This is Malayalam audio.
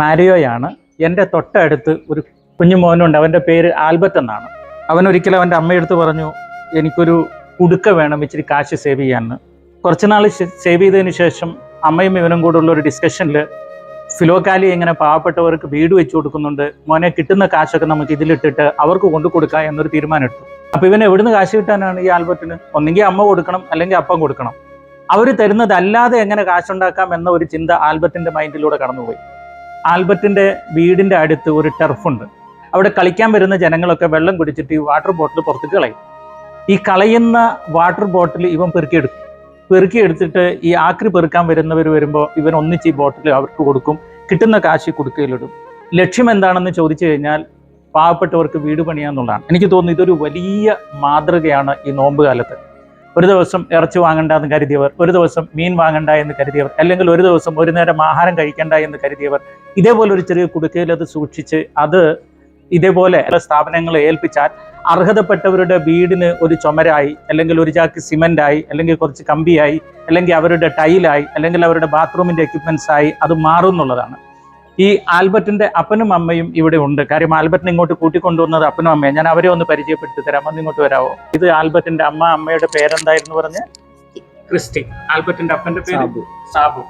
മാരിയോയാണ്. എന്റെ തൊട്ടടുത്ത് ഒരു കുഞ്ഞു മോനുണ്ട്. അവന്റെ പേര് ആൽബർട്ട് എന്നാണ്. അവൻ ഒരിക്കലും അവന്റെ അമ്മയെടുത്ത് പറഞ്ഞു എനിക്കൊരു കുടുക്ക വേണം ഇച്ചിരി കാശ് സേവ് ചെയ്യാമെന്ന് കുറച്ച് നാൾ സേവ് ചെയ്തതിന് ശേഷം അമ്മയും ഇവനും കൂടെ ഉള്ള ഒരു ഡിസ്കഷനിൽ ഫിലോക്കാലി ഇങ്ങനെ പാവപ്പെട്ടവർക്ക് വീട് വെച്ചു കൊടുക്കുന്നുണ്ട്. മോനെ കിട്ടുന്ന കാശൊക്കെ നമുക്ക് ഇതിലിട്ടിട്ട് അവർക്ക് കൊണ്ടു കൊടുക്കാം എന്നൊരു തീരുമാനം എടുത്തു അപ്പൊ ഇവൻ എവിടുന്ന് കാശ് കിട്ടാനാണ് ഈ ആൽബർട്ടിന്? ഒന്നെങ്കിൽ അമ്മ കൊടുക്കണം അല്ലെങ്കിൽ അപ്പം കൊടുക്കണം. അവർ തരുന്നത് അല്ലാതെ എങ്ങനെ കാശുണ്ടാക്കാം എന്ന ഒരു ചിന്ത ആൽബർട്ടിന്റെ മൈൻഡിലൂടെ കടന്നുപോയി. ആൽബർട്ടിന്റെ വീടിന്റെ അടുത്ത് ഒരു ടെർഫുണ്ട്. അവിടെ കളിക്കാൻ വരുന്ന ജനങ്ങളൊക്കെ വെള്ളം കുടിച്ചിട്ട് ഈ വാട്ടർ ബോട്ടിൽ പുറത്തേക്ക് കളയും. ഈ കളയുന്ന വാട്ടർ ബോട്ടിൽ ഇവൻ പെറുക്കിയെടുക്കും പെറുക്കിയെടുത്തിട്ട് ഈ ആക്രി പെറുക്കാൻ വരുന്നവർ വരുമ്പോൾ ഇവൻ ഒന്നിച്ച് ഈ ബോട്ടിൽ അവർക്ക് കൊടുക്കും കിട്ടുന്ന കാശ് കൊടുക്കയിലിടും. ലക്ഷ്യം എന്താണെന്ന് ചോദിച്ചു കഴിഞ്ഞാൽ പാവപ്പെട്ടവർക്ക് വീട് പണിയാന്നുള്ളതാണ് എനിക്ക് തോന്നുന്നു ഇതൊരു വലിയ മാതൃകയാണ് ഈ നോമ്പ് കാലത്ത്. ഒരു ദിവസം ഇറച്ചി വാങ്ങണ്ട എന്ന് കരുതിയവർ ഒരു ദിവസം മീൻ വാങ്ങണ്ട എന്ന് കരുതിയവർ അല്ലെങ്കിൽ ഒരു ദിവസം ഒരു നേരം ആഹാരം കഴിക്കണ്ട എന്ന് കരുതിയവർ ഇതേപോലെ ഒരു ചെറിയ കുടുക്കയിൽ അത് സൂക്ഷിച്ച് അത് ഇതേപോലെ സ്ഥാപനങ്ങളെ ഏൽപ്പിച്ചാൽ അർഹതപ്പെട്ടവരുടെ വീടിന് ഒരു ചുമരായി അല്ലെങ്കിൽ ഒരു ചാക്ക് സിമന്റ് അല്ലെങ്കിൽ കുറച്ച് കമ്പിയായി അല്ലെങ്കിൽ അവരുടെ ടൈലായി അല്ലെങ്കിൽ അവരുടെ ബാത്റൂമിന്റെ എക്യുപ്മെന്റ്സ് ആയി അത് മാറും എന്നുള്ളതാണ് ഈ ആൽബർട്ടിന്റെ അപ്പനും അമ്മയും ഇവിടെ ഉണ്ട്. കാര്യം ആൽബർട്ടിനെ ഇങ്ങോട്ട് കൂട്ടിക്കൊണ്ടുവന്നത് അപ്പനും അമ്മയും. ഞാൻ അവരെ ഒന്ന് പരിചയപ്പെടുത്തി തരാം. ഒന്ന് ഇങ്ങോട്ട് വരാവോ? ഇത് ആൽബർട്ടിന്റെ അമ്മ അമ്മയുടെ പേരെന്തായിരുന്നു പറഞ്ഞ്? ക്രിസ്റ്റി ആൽബർട്ടിന്റെ അപ്പന്റെ പേര്? സാബു.